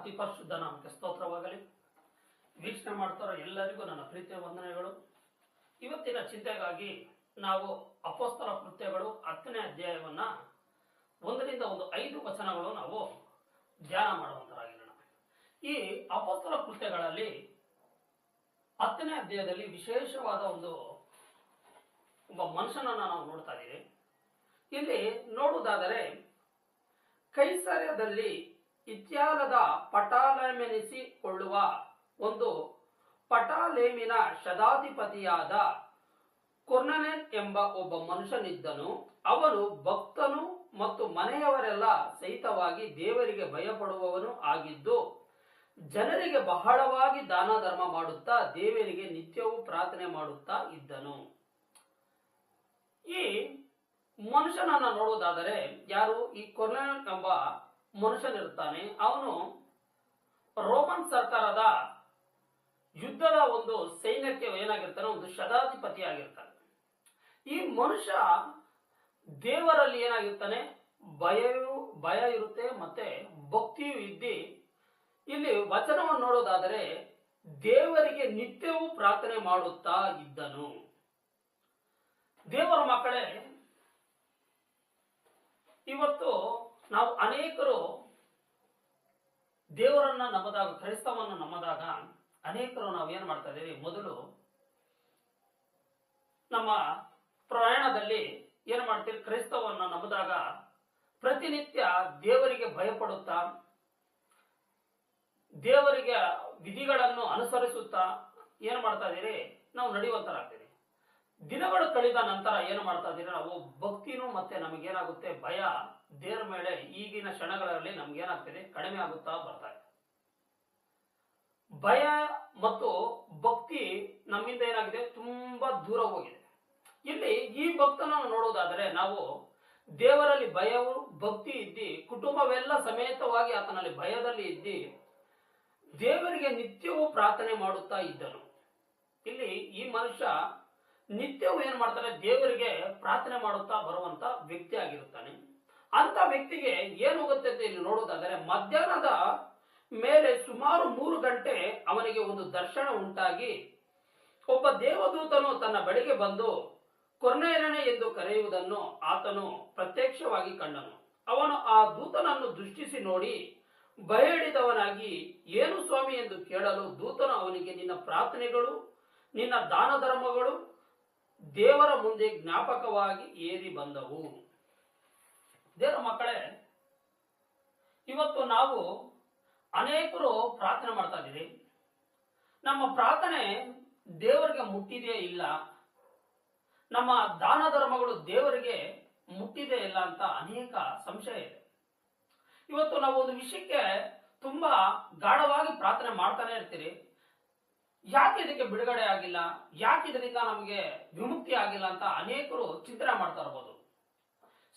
ಅತಿ ಪರಿಶುದ್ಧ ನಾಮಕ್ಕೆ ಸ್ತೋತ್ರವಾಗಲಿ. ವೀಕ್ಷಣೆ ಮಾಡ್ತಾರೋ ಎಲ್ಲರಿಗೂ ನನ್ನ ಪ್ರೀತಿಯ ವಂದನೆಗಳು. ಇವತ್ತಿನ ಚಿಂತೆಗಾಗಿ ನಾವು ಅಪೋಸ್ತರ ಕೃತ್ಯಗಳು ಹತ್ತನೇ ಅಧ್ಯಾಯವನ್ನ ಒಂದರಿಂದ ಒಂದು ಐದು ವಚನಗಳು ನಾವು ಧ್ಯಾನ ಮಾಡುವಂತರಾಗಿರೋಣ. ಈ ಅಪೋಸ್ತರ ಕೃತ್ಯಗಳಲ್ಲಿ ಹತ್ತನೇ ಅಧ್ಯಾಯದಲ್ಲಿ ವಿಶೇಷವಾದ ಒಂದು, ಒಬ್ಬ ಮನುಷ್ಯನನ್ನ ನಾವು ನೋಡ್ತಾ ಇದ್ದೀವಿ ಇಲ್ಲಿ ನೋಡುವುದಾದರೆ ಕೈಸರ್ಯದಲ್ಲಿ ಇತ್ಯಾಲದ ಪಟಾಲಮೆನಿಸಿಕೊಳ್ಳುವ ಒಂದು ಪಟಾಲೇಮಿನ ಶತಾಧಿಪತಿಯಾದ ಕೊರ್ನನೆನ್ ಎಂಬ ಒಬ್ಬ ಮನುಷ್ಯನಿದ್ದನು. ಅವನು ಭಕ್ತನು ಮತ್ತು ಮನೆಯವರೆಲ್ಲ ಸಹಿತವಾಗಿ ದೇವರಿಗೆ ಭಯಪಡುವವನು ಆಗಿದ್ದು, ಜನರಿಗೆ ಬಹಳವಾಗಿ ದಾನ ಧರ್ಮ ಮಾಡುತ್ತಾ ದೇವರಿಗೆ ನಿತ್ಯವೂ ಪ್ರಾರ್ಥನೆ ಮಾಡುತ್ತಾ ಇದ್ದನು. ಈ ಮನುಷ್ಯನನ್ನ ನೋಡುವುದಾದರೆ, ಯಾರು? ಈ ಕೊರ್ನನ್ ಎಂಬ ಮನುಷ್ಯನಿರ್ತಾನೆ ಅವನು ರೋಮನ್ ಸರ್ಕಾರದ ಯುದ್ಧದ ಒಂದು ಸೈನ್ಯಕ್ಕೆ ಏನಾಗಿರ್ತಾನೆ, ಒಂದು ಶತಾಧಿಪತಿ ಆಗಿರ್ತಾನೆ ಈ ಮನುಷ್ಯ ದೇವರಲ್ಲಿ ಏನಾಗಿರ್ತಾನೆ? ಭಯವೂ, ಭಯ ಇರುತ್ತೆ, ಮತ್ತೆ ಭಕ್ತಿಯೂ ಇದ್ದಿ, ಇಲ್ಲಿ ವಚನವನ್ನು ನೋಡೋದಾದರೆ, ದೇವರಿಗೆ ನಿತ್ಯವೂ ಪ್ರಾರ್ಥನೆ ಮಾಡುತ್ತಾ ಇದ್ದನು. ದೇವರ ಮಕ್ಕಳೇ, ಇವತ್ತು ನಾವು ಅನೇಕರು ದೇವರನ್ನ ನಂಬದಾಗ, ಕ್ರೈಸ್ತವನ್ನ ನಂಬದಾಗ ಅನೇಕರು ನಾವು ಏನ್ ಮಾಡ್ತಾ ಇದ್ದೀವಿ? ಮೊದಲು ನಮ್ಮ ಪ್ರಯಾಣದಲ್ಲಿ ಏನ್ ಮಾಡ್ತೀವಿ ಕ್ರೈಸ್ತವನ್ನ ನಂಬದಾಗ ಪ್ರತಿನಿತ್ಯ ದೇವರಿಗೆ ಭಯಪಡುತ್ತಾ, ದೇವರಿಗೆ ವಿಧಿಗಳನ್ನು ಅನುಸರಿಸುತ್ತಾ ಏನ್ ಮಾಡ್ತಾ ಇದ್ದೀರಿ? ನಾವು ನಡೆಯುವಂತರಾಗ್ತೀವಿ ದಿನಗಳು ಕಳೆದ ನಂತರ ಏನು ಮಾಡ್ತಾ ಇದ್ದೀರಾ? ನಾವು ಭಕ್ತಿನೂ ಮತ್ತೆ ನಮಗೇನಾಗುತ್ತೆ? ಭಯ, ದೇವರ ಮೇಲೆ ಈಗಿನ ಕ್ಷಣಗಳಲ್ಲಿ ನಮ್ಗೇನಾಗ್ತಿದೆ? ಕಡಿಮೆ ಆಗುತ್ತಾ ಬರ್ತಾ ಇದೆ. ಭಯ ಮತ್ತು ಭಕ್ತಿ ನಮ್ಮಿಂದ ಏನಾಗಿದೆ? ತುಂಬಾ ದೂರ ಹೋಗಿದೆ. ಇಲ್ಲಿ ಈ ಭಕ್ತನನ್ನು ನೋಡೋದಾದರೆ ನಾವು ದೇವರಲ್ಲಿ ಭಯವು, ಭಕ್ತಿ ಇದ್ದಿ, ಕುಟುಂಬವೆಲ್ಲ ಸಮೇತವಾಗಿ ಆತನಲ್ಲಿ ಭಯದಲ್ಲಿ ಇದ್ದಿ, ದೇವರಿಗೆ ನಿತ್ಯವೂ ಪ್ರಾರ್ಥನೆ ಮಾಡುತ್ತಾ ಇದ್ದನು. ಇಲ್ಲಿ ಈ ಮನುಷ್ಯ ನಿತ್ಯವೂ ಏನ್ ಮಾಡ್ತಾನೆ ದೇವರಿಗೆ ಪ್ರಾರ್ಥನೆ ಮಾಡುತ್ತಾ ಬರುವಂತ ವ್ಯಕ್ತಿ ಆಗಿರುತ್ತಾನೆ. ಅಂತ ವ್ಯಕ್ತಿಗೆ ಏನು ಅಂತ ಇಲ್ಲಿ ನೋಡುವುದಾದರೆ, ಮಧ್ಯಾಹ್ನದ ಮೇಲೆ ಸುಮಾರು ಮೂರು ಗಂಟೆ ಅವನಿಗೆ ಒಂದು ದರ್ಶನ ಉಂಟಾಗಿ ಒಬ್ಬ ದೇವದೂತನು ತನ್ನ ಬಳಿಗೆ ಬಂದು ಕೊರ್ನೇರನೆ ಎಂದು ಕರೆಯುವುದನ್ನು ಆತನು ಪ್ರತ್ಯಕ್ಷವಾಗಿ ಕಂಡನು. ಅವನು ಆ ದೂತನನ್ನು ದೃಷ್ಟಿಸಿ ನೋಡಿ ಭಯಹಿಡಿದವನಾಗಿ ಏನು ಸ್ವಾಮಿ ಎಂದು ಕೇಳಲು ದೂತನು ಅವನಿಗೆ, ನಿನ್ನ ಪ್ರಾರ್ಥನೆಗಳು, ನಿನ್ನ ದಾನ ಧರ್ಮಗಳು ದೇವರ ಮುಂದೆ ಜ್ಞಾಪಕವಾಗಿ ಏರಿ ಬಂದವು. ದೇವರ ಮಕ್ಕಳೇ, ಇವತ್ತು ನಾವು ಅನೇಕರು ಪ್ರಾರ್ಥನೆ ಮಾಡ್ತಾ ಇದ್ದೀರಿ. ನಮ್ಮ ಪ್ರಾರ್ಥನೆ ದೇವರಿಗೆ ಮುಟ್ಟಿದೆಯೇ ಇಲ್ಲ. ನಮ್ಮ ದಾನ ಧರ್ಮಗಳು ದೇವರಿಗೆ ಮುಟ್ಟಿದೆ ಇಲ್ಲ ಅಂತ ಅನೇಕ ಸಂಶಯ ಇದೆ. ಇವತ್ತು ನಾವು ಒಂದು ವಿಷಯಕ್ಕೆ ತುಂಬಾ ಗಾಢವಾಗಿ ಪ್ರಾರ್ಥನೆ ಮಾಡ್ತಾನೆ ಇರ್ತೀರಿ. ಯಾಕೆ ಇದಕ್ಕೆ ಬಿಡುಗಡೆ ಆಗಿಲ್ಲ? ಯಾಕೆ ಇದರಿಂದ ನಮಗೆ ವಿಮುಕ್ತಿ ಆಗಿಲ್ಲ ಅಂತ ಅನೇಕರು ಚಿಂತನೆ ಮಾಡ್ತಾ ಇರಬಹುದು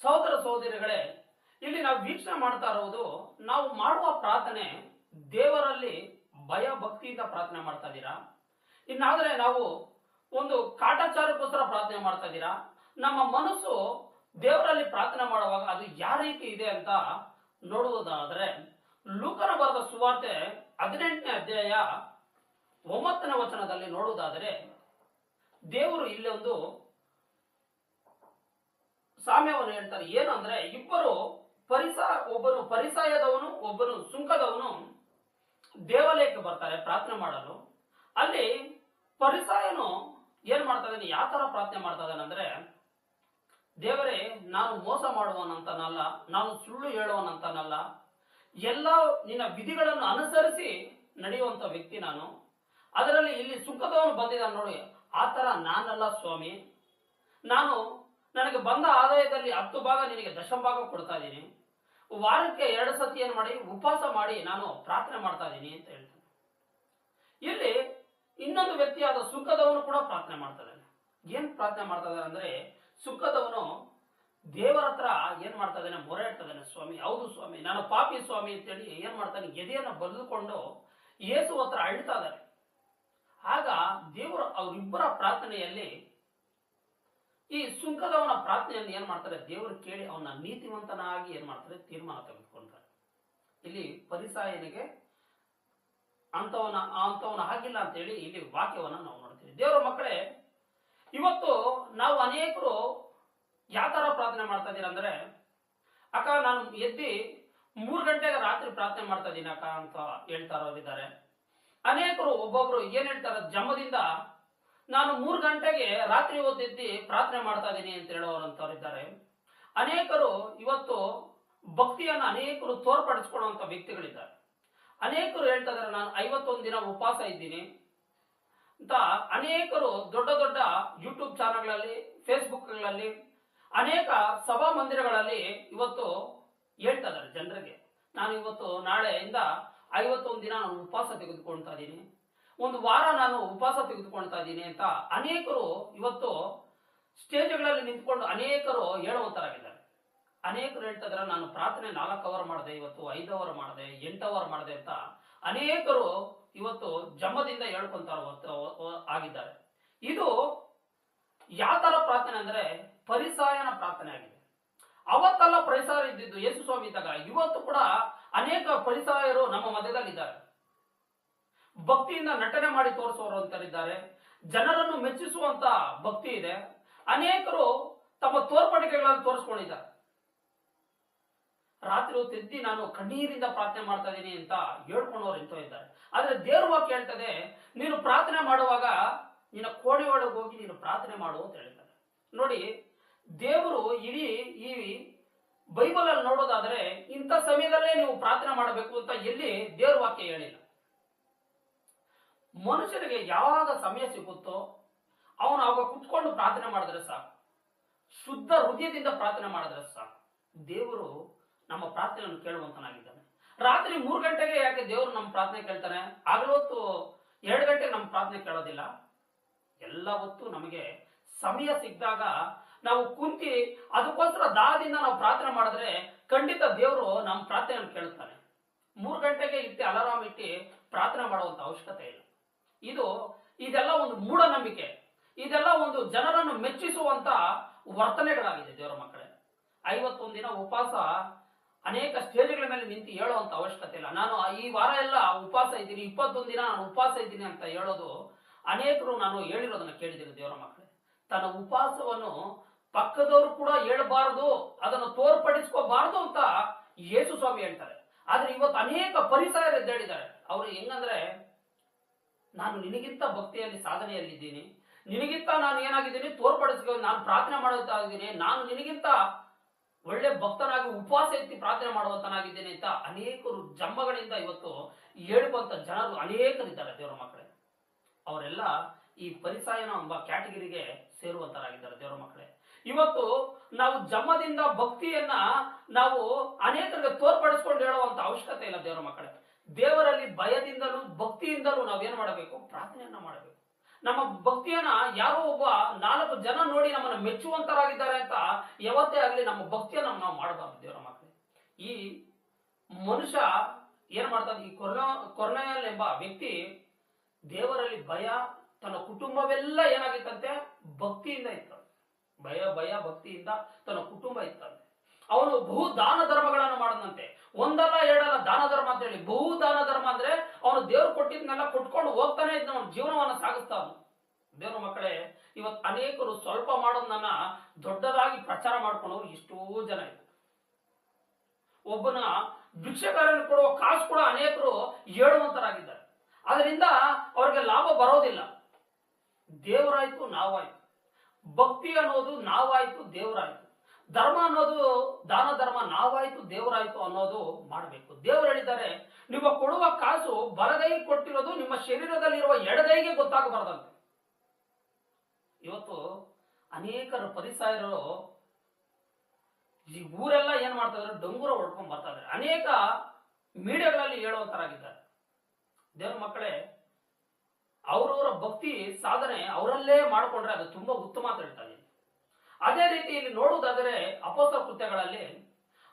ಸಹೋದರ ಸಹೋದರಿಗಳೇ, ಇಲ್ಲಿ ನಾವು ವೀಕ್ಷಣೆ ಮಾಡ್ತಾ ಇರೋದು, ನಾವು ಮಾಡುವ ಪ್ರಾರ್ಥನೆ ದೇವರಲ್ಲಿ ಭಯ ಭಕ್ತಿಯಿಂದ ಪ್ರಾರ್ಥನೆ ಮಾಡ್ತಾ ಇದ್ದೀರಾ? ಇನ್ನಾದ್ರೆ ನಾವು ಒಂದು ಕಾಟಾಚಾರಕ್ಕೋಸ್ಕರ ಪ್ರಾರ್ಥನೆ ಮಾಡ್ತಾ ಇದ್ದೀರಾ? ನಮ್ಮ ಮನಸ್ಸು ದೇವರಲ್ಲಿ ಪ್ರಾರ್ಥನೆ ಮಾಡುವಾಗ ಅದು ಯಾವ ರೀತಿ ಇದೆ ಅಂತ ನೋಡುವುದಾದರೆ, ಲೂಕನ ಬರೆದ ಸುವಾರ್ತೆ ಹದಿನೆಂಟನೇ ಅಧ್ಯಾಯ ಒಂಬತ್ತನೇ ವಚನದಲ್ಲಿ ನೋಡುವುದಾದರೆ, ದೇವರು ಇಲ್ಲಿ ಒಂದು ಸಾಮ್ಯವನ್ನು ಹೇಳ್ತಾರೆ. ಏನಂದ್ರೆ ಇಬ್ಬರು ಪರಿಸ, ಒಬ್ಬನು ಪರಿಸಾಯದವನು, ಒಬ್ಬನು ಸುಂಕದವನು ದೇವಾಲಯಕ್ಕೆ ಬರ್ತಾರೆ ಪ್ರಾರ್ಥನೆ ಮಾಡಲು. ಅಲ್ಲಿ ಪರಿಸಾಯನು ಏನ್ ಮಾಡ್ತಾ ಇದ್ದಾನೆ ಯಾವ ತರ ಪ್ರಾರ್ಥನೆ ಮಾಡ್ತಾ ಇದ್ದಾನಂದ್ರೆ ದೇವರೇ, ನಾನು ಮೋಸ ಮಾಡುವನಂತನಲ್ಲ, ನಾನು ಸುಳ್ಳು ಹೇಳುವನಂತನಲ್ಲ, ಎಲ್ಲ ನಿನ್ನ ವಿಧಿಗಳನ್ನು ಅನುಸರಿಸಿ ನಡೆಯುವಂತ ವ್ಯಕ್ತಿ ನಾನು. ಅದರಲ್ಲಿ ಇಲ್ಲಿ ಸುಖದವನು ಬಂದಿದ್ದಾನೆ ನೋಡಿ. ಆ ತರ ನಾನಲ್ಲ ಸ್ವಾಮಿ. ನಾನು ನನಗೆ ಬಂದ ಆದಾಯದಲ್ಲಿ ಹತ್ತು ಭಾಗ ನಿನಗೆ ದಶಭಾಗ ಕೊಡ್ತಾ ಇದ್ದೀನಿ. ವಾರಕ್ಕೆ ಎರಡು ಸತಿ ಏನು ಮಾಡಿ ಉಪವಾಸ ಮಾಡಿ ನಾನು ಪ್ರಾರ್ಥನೆ ಮಾಡ್ತಾ ಇದ್ದೀನಿ ಅಂತ ಹೇಳ್ತಾನೆ. ಇಲ್ಲಿ ಇನ್ನೊಂದು ವ್ಯಕ್ತಿಯಾದ ಸುಖದವನು ಕೂಡ ಪ್ರಾರ್ಥನೆ ಮಾಡ್ತಾ ಇದ್ದಾನೆ. ಏನ್ ಪ್ರಾರ್ಥನೆ ಮಾಡ್ತಾ ಇದ್ದಾನೆ ಅಂದ್ರೆ ಸುಖದವನು ದೇವರ ಹತ್ರ ಏನ್ ಮಾಡ್ತಾ ಇದ್ದಾನೆ? ಮೊರೆ ಇದ್ದಾನೆ. ಸ್ವಾಮಿ, ಹೌದು ಸ್ವಾಮಿ, ನಾನು ಪಾಪಿ ಸ್ವಾಮಿ ಅಂತೇಳಿ ಏನ್ ಮಾಡ್ತಾನೆ? ಎದೆಯನ್ನು ಬರೆದುಕೊಂಡು ಯೇಸು ಹತ್ರ ಅಳ್ತಾ ಇದ್ದಾರೆ ಆಗ ದೇವರು ಅವರಿಬ್ಬರ ಪ್ರಾರ್ಥನೆಯಲ್ಲಿ ಈ ಸುಂಕದವನ ಪ್ರಾರ್ಥನೆಯನ್ನು ಏನ್ ಮಾಡ್ತಾರೆ? ದೇವರು ಕೇಳಿ ಅವನ ನೀತಿವಂತನಾಗಿ ಏನ್ ಮಾಡ್ತಾರೆ? ತೀರ್ಮಾನ ತೆಗೆದುಕೊಂಡ್ರೆ ಇಲ್ಲಿ ಪರಿಸಾಯನಿಗೆ ಅಂತವನ ಅಂತವನ ಆಗಿಲ್ಲ ಅಂತೇಳಿ ಇಲ್ಲಿ ವಾಕ್ಯವನ್ನ ನಾವು ನೋಡ್ತೀವಿ. ದೇವರ ಮಕ್ಕಳೇ, ಇವತ್ತು ನಾವು ಅನೇಕರು ಯಾವ ತರ ಪ್ರಾರ್ಥನೆ ಮಾಡ್ತಾ ಇದೀರ ಅಂದ್ರೆ, ಅಕ್ಕ ನಾನು ಎದ್ದಿ ಮೂರು ಗಂಟೆಗೆ ರಾತ್ರಿ ಪ್ರಾರ್ಥನೆ ಮಾಡ್ತಾ ಇದ್ದೀನಿ ಅಕ್ಕ ಅಂತ ಹೇಳ್ತಾರೋರಿದ್ದಾರೆ ಅನೇಕರು ಒಬ್ಬೊಬ್ರು ಏನ್ ಹೇಳ್ತಾರೆ, ಜಮ್ಮದಿಂದ ನಾನು ಮೂರು ಗಂಟೆಗೆ ರಾತ್ರಿ ಓದಿದ್ದು ಪ್ರಾರ್ಥನೆ ಮಾಡ್ತಾ ಇದ್ದೀನಿ ಅಂತ ಹೇಳೋರಂತವ್ರಿದ್ದಾರೆ ಅನೇಕರು ಇವತ್ತು ಭಕ್ತಿಯನ್ನು ಅನೇಕರು ತೋರ್ಪಡಿಸ್ಕೊಳ್ಳುವಂತ ವ್ಯಕ್ತಿಗಳಿದ್ದಾರೆ. ಅನೇಕರು ಹೇಳ್ತಾ ಇದಾರೆ ನಾನು ಐವತ್ತೊಂದು ದಿನ ಉಪವಾಸ ಇದ್ದೀನಿ ಅಂತ ಅನೇಕರು ದೊಡ್ಡ ದೊಡ್ಡ ಯೂಟ್ಯೂಬ್ ಚಾನಲ್ಗಳಲ್ಲಿ ಫೇಸ್ಬುಕ್ಗಳಲ್ಲಿ ಅನೇಕ ಸಭಾ ಮಂದಿರಗಳಲ್ಲಿ ಇವತ್ತು ಹೇಳ್ತಾ ಇದ್ದಾರೆ ಜನರಿಗೆ. ನಾನು ಇವತ್ತು ನಾಳೆಯಿಂದ ಐವತ್ತೊಂದು ದಿನ ನಾನು ಉಪವಾಸ ತೆಗೆದುಕೊಳ್ತಾ ಇದ್ದೀನಿ. ಒಂದು ವಾರ ನಾನು ಉಪವಾಸ ತೆಗೆದುಕೊಳ್ತಾ ಇದ್ದೀನಿ ಅಂತ ಅನೇಕರು ಇವತ್ತು ಸ್ಟೇಜ್ಗಳಲ್ಲಿ ನಿಂತ್ಕೊಂಡು ಅನೇಕರು ಹೇಳುವಂತರಾಗಿದ್ದಾರೆ. ಅನೇಕರು ಹೇಳ್ತಾ ನಾನು ಪ್ರಾರ್ಥನೆ ನಾಲ್ಕು ಅವರ್ ಮಾಡಿದೆ, ಇವತ್ತು ಐದು ಅವರ್ ಮಾಡಿದೆ, ಎಂಟು ಅವರ್ ಮಾಡಿದೆ ಅಂತ ಅನೇಕರು ಇವತ್ತು ಜಮ್ಮದಿಂದ ಹೇಳ್ಕೊಂತಾರ ಆಗಿದ್ದಾರೆ. ಇದು ಯಾವ ತರ ಪ್ರಾರ್ಥನೆ ಅಂದ್ರೆ ಪರಿಸಾಯನ ಪ್ರಾರ್ಥನೆ ಆಗಿದೆ. ಅವತ್ತೆಲ್ಲ ಪರಿಸಾರ ಇದ್ದಿದ್ದು ಯೇಸು ಸ್ವಾಮಿ ಇದ್ದಾಗ ಇವತ್ತು ಕೂಡ ಅನೇಕ ಪರಿಸರರು ನಮ್ಮ ಮಧ್ಯದಲ್ಲಿದ್ದಾರೆ. ಭಕ್ತಿಯಿಂದ ನಟನೆ ಮಾಡಿ ತೋರಿಸುವವರು ಅಂತರಿದ್ದಾರೆ. ಜನರನ್ನು ಮೆಚ್ಚಿಸುವಂತ ಭಕ್ತಿ ಇದೆ. ಅನೇಕರು ತಮ್ಮ ತೋರ್ಪಡಿಕೆಗಳನ್ನು ತೋರಿಸ್ಕೊಂಡಿದ್ದಾರೆ. ರಾತ್ರಿ ತಿದ್ದಿ ನಾನು ಕಣ್ಣೀರಿಂದ ಪ್ರಾರ್ಥನೆ ಮಾಡ್ತಾ ಇದ್ದೀನಿ ಅಂತ ಹೇಳ್ಕೊಂಡವ್ರು ಎಂತೋ ಇದ್ದಾರೆ. ಆದ್ರೆ ದೇವ್ರ ವಾಕ್ಯ ಹೇಳ್ತದೆ, ನೀನು ಪ್ರಾರ್ಥನೆ ಮಾಡುವಾಗ ನಿನ್ನ ಕೋಣೆ ಒಳಗೆ ಹೋಗಿ ನೀನು ಪ್ರಾರ್ಥನೆ ಮಾಡು ಅಂತ ಹೇಳ್ತಾರೆ ನೋಡಿ, ದೇವರು ಇಡೀ ಈ ಬೈಬಲ್ ಅಲ್ಲಿ ನೋಡೋದಾದ್ರೆ ಇಂಥ ಸಮಯದಲ್ಲೇ ನೀವು ಪ್ರಾರ್ಥನೆ ಮಾಡಬೇಕು ಅಂತ ಎಲ್ಲಿ ದೇವ್ರ ವಾಕ್ಯ ಹೇಳಿಲ್ಲ. ಮನುಷ್ಯರಿಗೆ ಯಾವಾಗ ಸಮಯ ಸಿಗುತ್ತೋ ಅವನು ಅವಾಗ ಕುತ್ಕೊಂಡು ಪ್ರಾರ್ಥನೆ ಮಾಡಿದ್ರೆ ಸಾಕು. ಶುದ್ಧ ಹೃದಯದಿಂದ ಪ್ರಾರ್ಥನೆ ಮಾಡಿದ್ರೆ ಸಾಕು. ದೇವರು ನಮ್ಮ ಪ್ರಾರ್ಥನೆಯನ್ನು ಕೇಳುವಂತನಾಗಿದ್ದಾನೆ. ರಾತ್ರಿ ಮೂರು ಗಂಟೆಗೆ ಯಾಕೆ ದೇವರು ನಮ್ಮ ಪ್ರಾರ್ಥನೆ ಕೇಳ್ತಾನೆ ಆಗಲೊತ್ತು ಎರಡು ಗಂಟೆಗೆ ನಮ್ಮ ಪ್ರಾರ್ಥನೆ ಕೇಳೋದಿಲ್ಲ. ಎಲ್ಲ ಹೊತ್ತು ನಮಗೆ ಸಮಯ ಸಿಕ್ಕಿದಾಗ ನಾವು ಕುಂತಿ ಅದಕ್ಕೋಸ್ಕರ ದಾದಿಂದ ನಾವು ಪ್ರಾರ್ಥನೆ ಮಾಡಿದ್ರೆ ಖಂಡಿತ ದೇವರು ನಮ್ಮ ಪ್ರಾರ್ಥನೆಯನ್ನು ಕೇಳುತ್ತಾನೆ ಮೂರು ಗಂಟೆಗೆ ಇಟ್ಟು ಅಲಾರಾಮ್ ಇಟ್ಟು ಪ್ರಾರ್ಥನೆ ಮಾಡುವಂತ ಅವಶ್ಯಕತೆ ಇಲ್ಲ. ಇದು ಇದೆಲ್ಲ ಒಂದು ಮೂಢನಂಬಿಕೆ. ಇದೆಲ್ಲ ಒಂದು ಜನರನ್ನು ಮೆಚ್ಚಿಸುವಂತ ವರ್ತನೆಗಳಾಗಿದೆ ದೇವರ ಮಕ್ಕಳೇ. ಐವತ್ತೊಂದು ದಿನ ಉಪವಾಸ ಅನೇಕ ಸ್ಟೇಜ್ಗಳ ಮೇಲೆ ನಿಂತು ಹೇಳುವಂತ ಅವಶ್ಯಕತೆ ಇಲ್ಲ. ನಾನು ಈ ವಾರ ಎಲ್ಲ ಉಪವಾಸ ಇದ್ದೀನಿ ಇಪ್ಪತ್ತೊಂದು ದಿನ ನಾನು ಉಪವಾಸ ಇದ್ದೀನಿ ಅಂತ ಹೇಳೋದು ಅನೇಕರು ನಾನು ಹೇಳಿರೋದನ್ನ ಕೇಳಿದ್ದೀನಿ ದೇವರ ಮಕ್ಕಳೇ. ತನ್ನ ಉಪವಾಸವನ್ನು ಪಕ್ಕದವರು ಕೂಡ ಹೇಳಬಾರದು, ಅದನ್ನು ತೋರ್ಪಡಿಸ್ಕೋಬಾರದು ಅಂತ ಯೇಸು ಸ್ವಾಮಿ ಹೇಳ್ತಾರೆ. ಆದ್ರೆ ಇವತ್ತು ಅನೇಕ ಪರಿಸರ ಎದ್ದೇಳಿದ್ದಾರೆ. ಅವರು ಹೆಂಗಂದ್ರೆ, ನಾನು ನಿನಗಿಂತ ಭಕ್ತಿಯಲ್ಲಿ, ಸಾಧನೆಯಲ್ಲಿದ್ದೀನಿ. ನಿನಗಿಂತ ನಾನು ಏನಾಗಿದ್ದೀನಿ, ತೋರ್ಪಡಿಸ್ಕೊ, ನಾನು ಪ್ರಾರ್ಥನೆ ಮಾಡುವಂತಾಗಿದ್ದೀನಿ. ನಾನು ನಿನಗಿಂತ ಒಳ್ಳೆ ಭಕ್ತನಾಗಿ, ಉಪವಾಸ ಎತ್ತಿ ಪ್ರಾರ್ಥನೆ ಮಾಡುವಂತನಾಗಿದ್ದೇನೆ ಅಂತ ಅನೇಕರು ಜಂಬಗಳಿಂದ ಇವತ್ತು ಹೇಳುವಂತ ಜನರು ಅನೇಕರಿದ್ದಾರೆ ದೇವರ ಮಕ್ಕಳೇ. ಅವರೆಲ್ಲ ಈ ಪರಿಸಾಯನ ಎಂಬ ಕ್ಯಾಟಗಿರಿಗೆ ಸೇರುವಂತರಾಗಿದ್ದಾರೆ ದೇವರ ಮಕ್ಕಳೇ. ಇವತ್ತು ನಾವು ಜಮ್ಮದಿಂದ ಭಕ್ತಿಯನ್ನ ನಾವು ಅನೇಕರಿಗೆ ತೋರ್ಪಡಿಸ್ಕೊಂಡು ಹೇಳುವಂತ ಅವಶ್ಯಕತೆ ಇಲ್ಲ ದೇವರ ಮಕ್ಕಳೇ. ದೇವರಲ್ಲಿ ಭಯದಿಂದಲೂ ಭಕ್ತಿಯಿಂದಲೂ ನಾವೇನ್ ಮಾಡಬೇಕು? ಪ್ರಾರ್ಥನೆಯನ್ನ ಮಾಡಬೇಕು. ನಮ್ಮ ಭಕ್ತಿಯನ್ನ ಯಾರೋ ಒಬ್ಬ ನಾಲ್ಕು ಜನ ನೋಡಿ ನಮ್ಮನ್ನ ಮೆಚ್ಚುವಂತರಾಗಿದ್ದಾರೆ ಅಂತ ಯಾವತ್ತೇ ಆಗಲಿ ನಮ್ಮ ಭಕ್ತಿಯನ್ನ ನಾವು ಮಾಡಬಾರ್ದು ದೇವರ ಮಕ್ಕಳೇ. ಈ ಮನುಷ್ಯ ಏನ್ ಮಾಡ್ತಾನೆ? ಈ ಕೊರೋನಾ, ಕೊರೋನಾಯಲ್ ಎಂಬ ವ್ಯಕ್ತಿ ದೇವರಲ್ಲಿ ಭಯ, ತನ್ನ ಕುಟುಂಬವೆಲ್ಲ ಏನಾಗಿತ್ತಂತೆ? ಭಕ್ತಿಯಿಂದ ಇತ್ತು. ಭಯ ಭಯ, ಭಕ್ತಿಯಿಂದ ತನ್ನ ಕುಟುಂಬ ಇತ್ತಂತೆ. ಅವನು ಬಹು ದಾನ ಧರ್ಮಗಳನ್ನು ಮಾಡದಂತೆ. ಒಂದಲ್ಲ, ಎರಡಲ್ಲ, ದಾನ ಧರ್ಮ ಅಂತ ಹೇಳಿ, ಬಹು ದಾನ ಧರ್ಮ ಅಂದ್ರೆ ಅವನು ದೇವ್ರು ಕೊಟ್ಟಿದ್ನೆಲ್ಲ ಕೊಟ್ಕೊಂಡು ಹೋಗ್ತಾನೆ ಇದ್ದ ಅವನ, ಜೀವನವನ್ನ ಸಾಗಿಸ್ತಾ ಅವನು ದೇವ್ರ ಮಕ್ಕಳೇ ಇವತ್ತು ಅನೇಕರು ಸ್ವಲ್ಪ ಮಾಡೋದನ್ನ ದೊಡ್ಡದಾಗಿ ಪ್ರಚಾರ ಮಾಡ್ಕೊಂಡವ್ರು ಇಷ್ಟೋ ಜನ ಇದ್ದಾರೆ ಒಬ್ಬನ ಭಿಕ್ಷೆಗಾರನಿಗೆ ಕೊಡುವ ಕಾಸು ಕೂಡ ಅನೇಕರು ಹೇಳುವಂತರಾಗಿದ್ದಾರೆ ಅದರಿಂದ ಅವರಿಗೆ ಲಾಭ ಬರೋದಿಲ್ಲ. ದೇವರಾಯ್ತು, ನಾವಾಯ್ತು. ಭಕ್ತಿ ಅನ್ನೋದು ನಾವಾಯ್ತು, ದೇವರಾಯ್ತು. ಧರ್ಮ ಅನ್ನೋದು, ದಾನ ಧರ್ಮ ನಾವಾಯ್ತು, ದೇವರಾಯ್ತು ಅನ್ನೋದು ಮಾಡಬೇಕು. ದೇವರು ಹೇಳಿದ್ದಾರೆ, ನಿಮ್ಮ ಕೊಡುವ ಕಾಸು ಬಲಗೈ ಕೊಟ್ಟಿರೋದು ನಿಮ್ಮ ಶರೀರದಲ್ಲಿರುವ ಎಡಗೈಗೆ ಗೊತ್ತಾಗಬಾರ್ದಂತೆ. ಇವತ್ತು ಅನೇಕರು ಪರಿಸಾಯರು ಈ ಊರೆಲ್ಲ ಏನ್ ಮಾಡ್ತಾ ಇದಾರೆ ಡಂಗೂರ ಹೊಡ್ಕೊಂಡ್ ಬರ್ತಾ ಇದಾರೆ ಅನೇಕ ಮೀಡಿಯಾಗಳಲ್ಲಿ ಹೇಳುವಂತರಾಗಿದ್ದಾರೆ ದೇವ್ರ ಮಕ್ಕಳೇ ಅವರವರ ಭಕ್ತಿ ಸಾಧನೆ ಅವರಲ್ಲೇ ಮಾಡಿಕೊಂಡ್ರೆ ಅದು ತುಂಬಾ ಉತ್ತಮ ಅಂತ ಹೇಳ್ತಾ ಇದ್ದೀನಿ. ಅದೇ ರೀತಿ ಇಲ್ಲಿ ನೋಡುವುದಾದರೆ ಅಪೋಸ ಕೃತ್ಯಗಳಲ್ಲಿ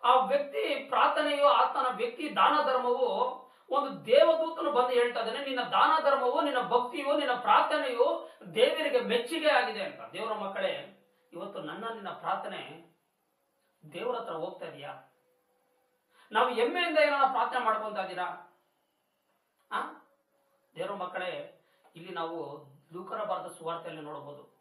ಆ ವ್ಯಕ್ತಿ ಪ್ರಾರ್ಥನೆಯು ಆತನ ವ್ಯಕ್ತಿ ದಾನ ಧರ್ಮವು ಒಂದು ದೇವದೂತನು ಬಂದು ಹೇಳ್ತಾ ಇದ್ದಾನೆ, ನಿನ್ನ ದಾನ ಧರ್ಮವು, ನಿನ್ನ ಭಕ್ತಿಯು, ನಿನ್ನ ಪ್ರಾರ್ಥನೆಯು ದೇವರಿಗೆ ಮೆಚ್ಚುಗೆ ಆಗಿದೆ ಅಂತ. ದೇವರ ಮಕ್ಕಳೇ, ಇವತ್ತು ನನ್ನ ನಿನ್ನ ಪ್ರಾರ್ಥನೆ ದೇವರ ಹತ್ರ ಹೋಗ್ತಾ ಇದೆಯಾ? ನಾವು ಹೆಮ್ಮೆಯಿಂದ ಏನಾರ ಪ್ರಾರ್ಥನೆ ಮಾಡ್ಕೊಂತ ಇದ್ದೀರಾ ಆ? ದೇವರ ಮಕ್ಕಳೇ ಇಲ್ಲಿ ನಾವು ಲೂಕರ ಬಾರದ ಸುವಾರ್ತೆಯಲ್ಲಿ ನೋಡಬಹುದು.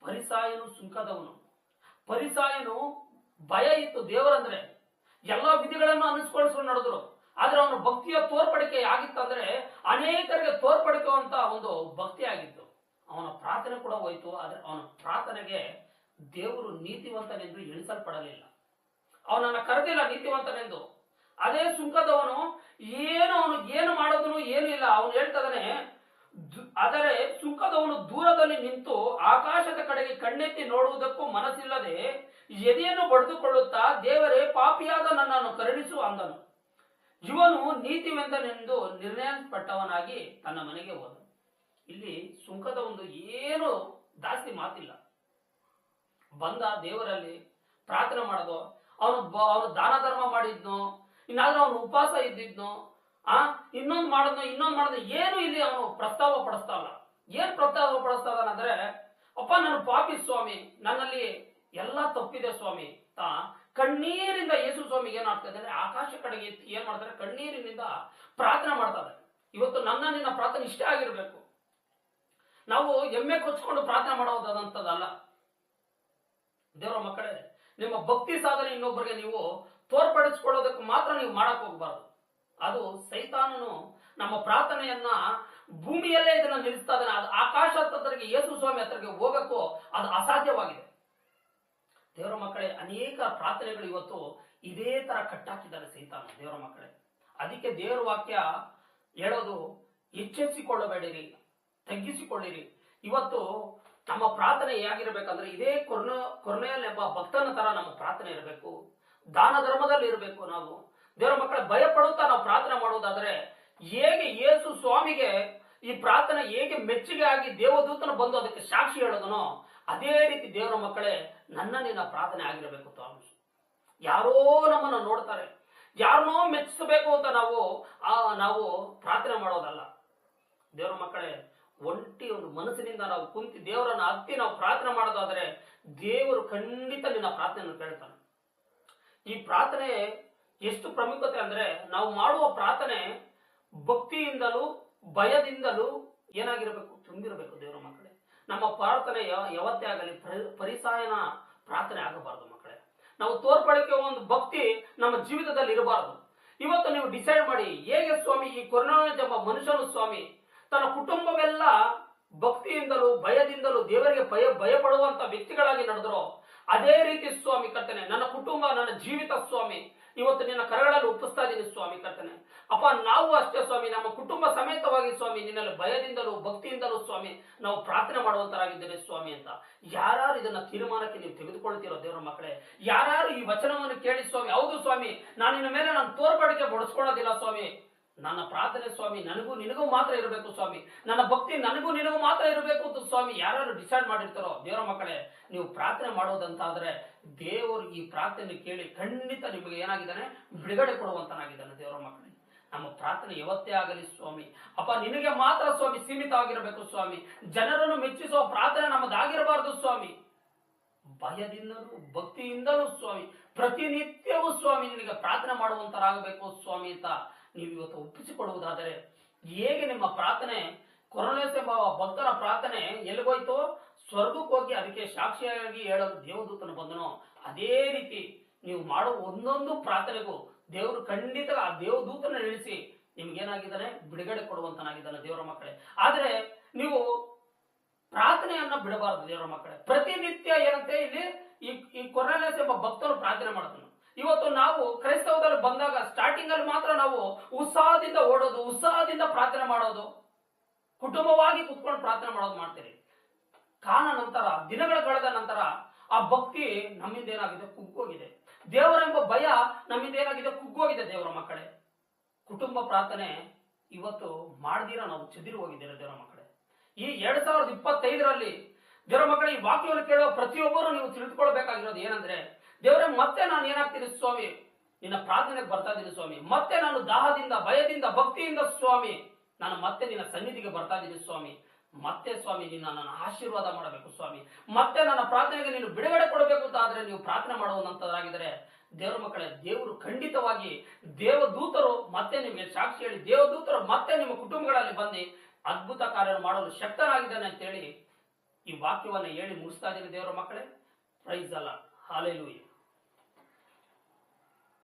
ಪರಿಸಾಯನು ಸುಂಕದವನು. ಪರಿಸಾಯನು ಭಯ ಇತ್ತು ದೇವರಂದ್ರೆ. ಎಲ್ಲಾ ವಿಧಿಗಳನ್ನು ಅನುಸ್ಕೊಳಿಸ್ಕೊಂಡು ನಡೆದ್ರು. ಆದ್ರೆ ಅವನು ಭಕ್ತಿಯ ತೋರ್ಪಡಿಕೆ ಆಗಿತ್ತಂದ್ರೆ ಅನೇಕರಿಗೆ ತೋರ್ಪಡಿಕುವಂತ ಒಂದು ಭಕ್ತಿ ಆಗಿತ್ತು. ಅವನ ಪ್ರಾರ್ಥನೆ ಕೂಡ ಹೋಯ್ತು, ಆದ್ರೆ ಅವನ ಪ್ರಾರ್ಥನೆಗೆ ದೇವರು ನೀತಿವಂತನೆಂದು ಎಣಿಸಲ್ಪಡಲಿಲ್ಲ. ಅವನನ್ನ ಕರೆದಿಲ್ಲ ನೀತಿವಂತನೆಂದು. ಅದೇ ಸುಂಕದವನು ಏನು, ಅವನು ಏನು ಮಾಡೋದನ್ನು ಏನು ಇಲ್ಲ. ಅವನು ಹೇಳ್ತದಾನೆ ಆದರೆ ಸುಂಕದವನು ದೂರದಲ್ಲಿ ನಿಂತು ಆಕಾಶದ ಕಡೆಗೆ ಕಣ್ಣೆತ್ತಿ ನೋಡುವುದಕ್ಕೂ ಮನಸ್ಸಿಲ್ಲದೆ ಎದೆಯನ್ನು ಬಡಿದುಕೊಳ್ಳುತ್ತಾ, ದೇವರೇ, ಪಾಪಿಯಾದ ನನ್ನನ್ನು ಕರುಣಿಸು ಅಂದನು. ಇವನು ನೀತಿವೆಂದನೆಂದು ನಿರ್ಣಯಪಟ್ಟವನಾಗಿ ತನ್ನ ಮನೆಗೆ ಹೋದ ಇಲ್ಲಿ ಸುಂಕದ ಒಂದು ಏನು ಜಾಸ್ತಿ ಮಾತಿಲ್ಲ. ಬಂದ ದೇವರಲ್ಲಿ ಪ್ರಾರ್ಥನೆ ಮಾಡೋದು, ಅವನು ಅವನು ದಾನ ಧರ್ಮ ಮಾಡಿದ್ನೋ, ಇನ್ನಾದ್ರೂ ಅವನು ಉಪವಾಸ ಇದ್ದಿದ್ನೋ ಆ, ಇನ್ನೊಂದು ಮಾಡೋದು ಇನ್ನೊಂದು ಮಾಡೋದು ಏನು ಇಲ್ಲಿ ಅವನು ಪ್ರಸ್ತಾವ ಇಲ್ಲ. ಏನ್ ಪ್ರಸ್ತಾವ ಪಡಿಸ್ತಾ ಇದಾನಂದ್ರೆ ಅಪ್ಪ ನಾನು ಪಾಪಿ ಸ್ವಾಮಿ, ನನ್ನಲ್ಲಿ ಎಲ್ಲ ತಪ್ಪಿದೆ ಸ್ವಾಮಿ, ತಾ, ಕಣ್ಣೀರಿಂದ ಯೇಸು ಸ್ವಾಮಿಗೆ ಏನಾಗ್ತಾ ಅಂದ್ರೆ, ಆಕಾಶ ಕಡೆಗೆ ಎತ್ತಿ ಏನ್ ಮಾಡ್ತಾರೆ? ಕಣ್ಣೀರಿನಿಂದ ಪ್ರಾರ್ಥನೆ ಮಾಡ್ತಾರೆ ಇವತ್ತು ನನ್ನ, ನಿನ್ನ ಪ್ರಾರ್ಥನೆ ಇಷ್ಟೇ ಆಗಿರ್ಬೇಕು. ನಾವು ಎಮ್ಮೆ ಕೊಚ್ಕೊಂಡು ಪ್ರಾರ್ಥನೆ ಮಾಡೋದಂತದಲ್ಲ ದೇವರ ಮಕ್ಕಳೇ, ನಿಮ್ಮ ಭಕ್ತಿ ಸಾಧನೆ ಇನ್ನೊಬ್ಬರಿಗೆ ನೀವು ತೋರ್ಪಡಿಸ್ಕೊಳ್ಳೋದಕ್ಕೆ ಮಾತ್ರ ನೀವು ಮಾಡಕ್ ಹೋಗ್ಬಾರ್ದು. ಅದು ಸೈತಾನನು ನಮ್ಮ ಪ್ರಾರ್ಥನೆಯನ್ನ ಭೂಮಿಯಲ್ಲೇ ಇದನ್ನ ನಿಲ್ಲಿಸ್ತಾ ಇದ್ದಾನೆ. ಅದು ಆಕಾಶ ಯೇಸು ಸ್ವಾಮಿ ಹತ್ರಕ್ಕೆ ಹೋಗಕ್ಕೂ ಅದು ಅಸಾಧ್ಯವಾಗಿದೆ. ದೇವರ ಮಕ್ಕಳೇ, ಅನೇಕ ಪ್ರಾರ್ಥನೆಗಳು ಇವತ್ತು ಇದೇ ತರ ಕಟ್ಟಾಕಿದ್ದಾರೆ ಸೈತಾನ ದೇವರ ಮಕ್ಕಳೇ. ಅದಕ್ಕೆ ದೇವರ ವಾಕ್ಯ ಹೇಳೋದು ಎಚ್ಚೆಸಿಕೊಳ್ಳಬೇಡಿರಿ ತಗ್ಗಿಸಿಕೊಳ್ಳಿರಿ. ಇವತ್ತು ನಮ್ಮ ಪ್ರಾರ್ಥನೆ ಹೇಗಿರ್ಬೇಕಂದ್ರೆ ಇದೇ ಕೊರ್ನ ಕೊರ್ನೆಯಲ್ ಎಂಬ ಭಕ್ತನ ತರ ನಮ್ಮ ಪ್ರಾರ್ಥನೆ ಇರಬೇಕು. ದಾನ ಧರ್ಮದಲ್ಲಿ ಇರಬೇಕು ನಾವು. ದೇವರ ಮಕ್ಕಳ ಭಯ ಪಡುತ್ತಾ ನಾವು ಪ್ರಾರ್ಥನೆ ಮಾಡುವುದಾದ್ರೆ ಹೇಗೆ ಯೇಸು ಸ್ವಾಮಿಗೆ ಈ ಪ್ರಾರ್ಥನೆ ಹೇಗೆ ಮೆಚ್ಚುಗೆ ಆಗಿ ದೇವದೂತನ ಬಂದು ಅದಕ್ಕೆ ಸಾಕ್ಷಿ ಹೇಳೋದನೋ ಅದೇ ರೀತಿ ದೇವರ ಮಕ್ಕಳೇ ನನ್ನ ನಿನ್ನ ಪ್ರಾರ್ಥನೆ ಆಗಿರಬೇಕು ಸ್ವಾಮಿ ಯಾರೋ ನಮ್ಮನ್ನ ನೋಡ್ತಾರೆ. ಯಾರನ್ನೋ ಮೆಚ್ಚಿಸಬೇಕು ಅಂತ ನಾವು, ಆ, ನಾವು ಪ್ರಾರ್ಥನೆ ಮಾಡೋದಲ್ಲ. ದೇವರ ಮಕ್ಕಳೇ, ಒಂಟಿ ಒಂದು ಮನಸ್ಸಿನಿಂದ ನಾವು ಕುಂತಿ ದೇವರನ್ನ ಹತ್ತಿ ನಾವು ಪ್ರಾರ್ಥನೆ ಮಾಡೋದಾದ್ರೆ ದೇವರು ಖಂಡಿತ ನಿನ್ನ ಪ್ರಾರ್ಥನೆಯನ್ನು ಕೇಳ್ತಾನೆ. ಈ ಪ್ರಾರ್ಥನೆ ಎಷ್ಟು ಪ್ರಾಮುಖ್ಯತೆ ಅಂದ್ರೆ ನಾವು ಮಾಡುವ ಪ್ರಾರ್ಥನೆ ಭಕ್ತಿಯಿಂದಲೂ ಭಯದಿಂದಲೂ ಏನಾಗಿರಬೇಕು? ತುಂಬಿರಬೇಕು ದೇವರ ಮಕ್ಕಳೇ. ನಮ್ಮ ಪ್ರಾರ್ಥನೆ ಯಾವ- ಯಾವತ್ತೇ ಆಗಲಿ ಪರಿ- ಪರಿಸಾಯನ ಪ್ರಾರ್ಥನೆ ಆಗಬಾರದು ಮಕ್ಕಳೇ. ನಾವು ತೋರ್ಪಡಿಕೆ ಒಂದು ಭಕ್ತಿ ನಮ್ಮ ಜೀವಿತದಲ್ಲಿ ಇರಬಾರದು. ಇವತ್ತು ನೀವು ಡಿಸೈಡ್ ಮಾಡಿ, ಹೇಗೆ ಸ್ವಾಮಿ ಈ ಕೊರೋನಾ ಎಂಬ ಮನುಷ್ಯನು ಸ್ವಾಮಿ? ತನ್ನ ಕುಟುಂಬವೆಲ್ಲ ಭಕ್ತಿಯಿಂದಲೂ ಭಯದಿಂದಲೂ ದೇವರಿಗೆ ಭಯ ಭಯಪಡುವಂತ ವ್ಯಕ್ತಿಗಳಾಗಿ ನಡೆದ್ರು, ಅದೇ ರೀತಿ ಸ್ವಾಮಿ ಕರ್ತನೆ, ನನ್ನ ಕುಟುಂಬ, ನನ್ನ ಜೀವಿತ ಸ್ವಾಮಿ. ಇವತ್ತು ನಿನ್ನ ಕರಗಳಲ್ಲಿ ಒಪ್ಪಿಸ್ತಾ ಇದ್ದೀನಿ ಸ್ವಾಮಿ ಕರ್ತನೆ. ಅಪ್ಪ, ನಾವು ಅಷ್ಟೇ ಸ್ವಾಮಿ, ನಮ್ಮ ಕುಟುಂಬ ಸಮೇತವಾಗಿ ಸ್ವಾಮಿ, ನಿನ್ನಲ್ಲಿ ಭಯದಿಂದಲೂ, ಭಕ್ತಿಯಿಂದಲೂ ಸ್ವಾಮಿ, ನಾವು ಪ್ರಾರ್ಥನೆ ಮಾಡುವಂತರಾಗಿದ್ದೇವೆ ಸ್ವಾಮಿ ಅಂತ. ಯಾರು ಇದನ್ನ ತೀರ್ಮಾನಕ್ಕೆ ನೀವು ತೆಗೆದುಕೊಳ್ತೀರೋ ದೇವರ ಮಕ್ಕಳೇ ಯಾರು ಈ ವಚನವನ್ನು ಕೇಳಿ ಸ್ವಾಮಿ, ಹೌದು ಸ್ವಾಮಿ ನಾನು ನಿನ್ನ ಮೇಲೆ ನಾನು ತೋರ್ಪಡಿಕೆ ಬಡಿಸ್ಕೊಳ್ಳೋದಿಲ್ಲ ಸ್ವಾಮಿ. ನನ್ನ ಪ್ರಾರ್ಥನೆ ಸ್ವಾಮಿ, ನನಗೂ ನಿನಗೂ ಮಾತ್ರ ಇರಬೇಕು ಸ್ವಾಮಿ. ನನ್ನ ಭಕ್ತಿ ನನಗೂ ನಿನಗೂ ಮಾತ್ರ ಇರಬೇಕು ಅಂತ ಸ್ವಾಮಿ ಯಾರು ಡಿಸೈಡ್ ಮಾಡಿರ್ತಾರೋ ದೇವರ ಮಕ್ಕಳೇ, ನೀವು ಪ್ರಾರ್ಥನೆ ಮಾಡೋದಂತಾದ್ರೆ ದೇವರು ಈ ಪ್ರಾರ್ಥನೆ ಕೇಳಿ ಖಂಡಿತ ನಿಮಗೆ ಏನಾಗಿದ್ದಾನೆ? ಬಿಡುಗಡೆ ಕೊಡುವಂತನಾಗಿದ್ದಾನೆ ದೇವರ ಮಕ್ಕಳೇ. ನಮ್ಮ ಪ್ರಾರ್ಥನೆ ಯಾವತ್ತೇ ಆಗಲಿ ಸ್ವಾಮಿ. ಅಪ್ಪ, ನಿನಗೆ ಮಾತ್ರ ಸ್ವಾಮಿ ಸೀಮಿತ ಆಗಿರಬೇಕು ಸ್ವಾಮಿ. ಜನರನ್ನು ಮೆಚ್ಚಿಸುವ ಪ್ರಾರ್ಥನೆ ನಮ್ಮದಾಗಿರಬಾರದು ಸ್ವಾಮಿ. ಭಯದಿಂದಲೂ, ಭಕ್ತಿಯಿಂದಲೂ ಸ್ವಾಮಿ. ಪ್ರತಿನಿತ್ಯವೂ ಸ್ವಾಮಿ ನಿನಗೆ ಪ್ರಾರ್ಥನೆ ಮಾಡುವಂತರಾಗಬೇಕು ಸ್ವಾಮಿ ಅಂತ ನೀವು ಇವತ್ತು ಒಪ್ಪಿಸಿಕೊಡುವುದಾದರೆ ಹೇಗೆ ನಿಮ್ಮ ಪ್ರಾರ್ಥನೆ ಕೊರೋನೇಸ್ ಎಂಬ ಭಕ್ತರ ಪ್ರಾರ್ಥನೆ ಎಲ್ಲಿಗೋಯ್ತು? ಸ್ವರ್ಗಕ್ಕೆ ಹೋಗಿ ಅದಕ್ಕೆ ಸಾಕ್ಷಿಯಾಗಿ ಹೇಳಲು ದೇವದೂತನು ಬಂದನು. ಅದೇ ರೀತಿ ನೀವು ಮಾಡುವ ಒಂದೊಂದು ಪ್ರಾರ್ಥನೆಗೂ ದೇವರು ಖಂಡಿತ ಆ ದೇವದೂತನ ನಿಲ್ಲಿಸಿ ನಿಮ್ಗೇನಾಗಿದ್ದಾನೆ? ಬಿಡುಗಡೆ ಕೊಡುವಂತನಾಗಿದ್ದಾನೆ ದೇವರ ಮಕ್ಕಳೇ. ಆದ್ರೆ ನೀವು ಪ್ರಾರ್ಥನೆಯನ್ನ ಬಿಡಬಾರದು ದೇವರ ಮಕ್ಕಳೇ. ಪ್ರತಿನಿತ್ಯ ಏನಂತೆ ಇಲ್ಲಿ ಈ ಈ ಕೊರೋನಾಸ್ ಎಂಬ ಭಕ್ತರು ಪ್ರಾರ್ಥನೆ ಮಾಡ್ತಾನೆ. ಇವತ್ತು ನಾವು ಕ್ರೈಸ್ತವದಲ್ಲಿ ಬಂದಾಗ ಸ್ಟಾರ್ಟಿಂಗ್ ಅಲ್ಲಿ ಮಾತ್ರ ನಾವು ಉತ್ಸಾಹದಿಂದ ಓಡೋದು, ಉತ್ಸಾಹದಿಂದ ಪ್ರಾರ್ಥನೆ ಮಾಡೋದು, ಕುಟುಂಬವಾಗಿ ಕುತ್ಕೊಂಡು ಪ್ರಾರ್ಥನೆ ಮಾಡೋದು ಮಾಡ್ತೀರಿ. ಕಾಲ ನಂತರ, ದಿನಗಳ ಕಳೆದ ನಂತರ ಆ ಭಕ್ತಿ ನಮ್ಮಿಂದ ಏನಾಗಿದೆ ಕುಗ್ಗೋಗಿದೆ. ದೇವರೆಂಬ ಭಯ ನಮ್ಮಿಂದ ಏನಾಗಿದೆ ಕುಗ್ಗೋಗಿದೆ ದೇವರ ಮಕ್ಕಳೇ. ಕುಟುಂಬ ಪ್ರಾರ್ಥನೆ ಇವತ್ತು ಮಾಡ್ದಿರ ನಾವು, ಚದಿರು ಹೋಗಿದ್ದೇವೆ ದೇವರ ಮಕ್ಕಳೇ. ಈ ಎರಡ್ ಸಾವಿರದ ಇಪ್ಪತ್ತೈದರಲ್ಲಿ ದೇವರ ಮಕ್ಕಳ, ಈ ವಾಕ್ಯವನ್ನು ಕೇಳುವ ಪ್ರತಿಯೊಬ್ಬರು ನೀವು ತಿಳಿದುಕೊಳ್ಬೇಕಾಗಿರೋದು ಏನಂದ್ರೆ ದೇವರೇ, ಮತ್ತೆ ನಾನು ಏನಾಗ್ತೀನಿ ಸ್ವಾಮಿ? ನಿನ್ನ ಪ್ರಾರ್ಥನೆಗೆ ಬರ್ತಾ ಇದ್ದೀನಿ ಸ್ವಾಮಿ. ಮತ್ತೆ ನಾನು ದಾಹದಿಂದ, ಭಯದಿಂದ, ಭಕ್ತಿಯಿಂದ ಸ್ವಾಮಿ. ನಾನು ಮತ್ತೆ ನಿನ್ನ ಸನ್ನಿಧಿಗೆ ಬರ್ತಾ ಇದ್ದೀನಿ ಸ್ವಾಮಿ. ಮತ್ತೆ ಸ್ವಾಮಿ, ನಿನ್ನ ನನ್ನ ಆಶೀರ್ವಾದ ಮಾಡಬೇಕು ಸ್ವಾಮಿ. ಮತ್ತೆ ನನ್ನ ಪ್ರಾರ್ಥನೆಗೆ ನೀನು ಬಿಡುಗಡೆ ಕೊಡಬೇಕು ಅಂತ ಆದ್ರೆ ನೀವು ಪ್ರಾರ್ಥನೆ ಮಾಡುವಂತರಾಗಿದ್ರೆ ದೇವರ ಮಕ್ಕಳೇ, ದೇವರು ಖಂಡಿತವಾಗಿ ದೇವದೂತರು ಮತ್ತೆ ನಿಮಗೆ ಸಾಕ್ಷಿ ಹೇಳಿ, ದೇವದೂತರು ಮತ್ತೆ ನಿಮ್ಮ ಕುಟುಂಬಗಳಲ್ಲಿ ಬಂದು ಅದ್ಭುತ ಕಾರ್ಯ ಮಾಡಲು ಅಂತ ಅಂತೇಳಿ ಈ ವಾಕ್ಯವನ್ನು ಹೇಳಿ ಮುಗಿಸ್ತಾ ಇದ್ದೀನಿ ದೇವರ ಮಕ್ಕಳೇ. ಪ್ರೈಸ್ ಅಲ್ಲ ಹಾಲೆಲೂಯ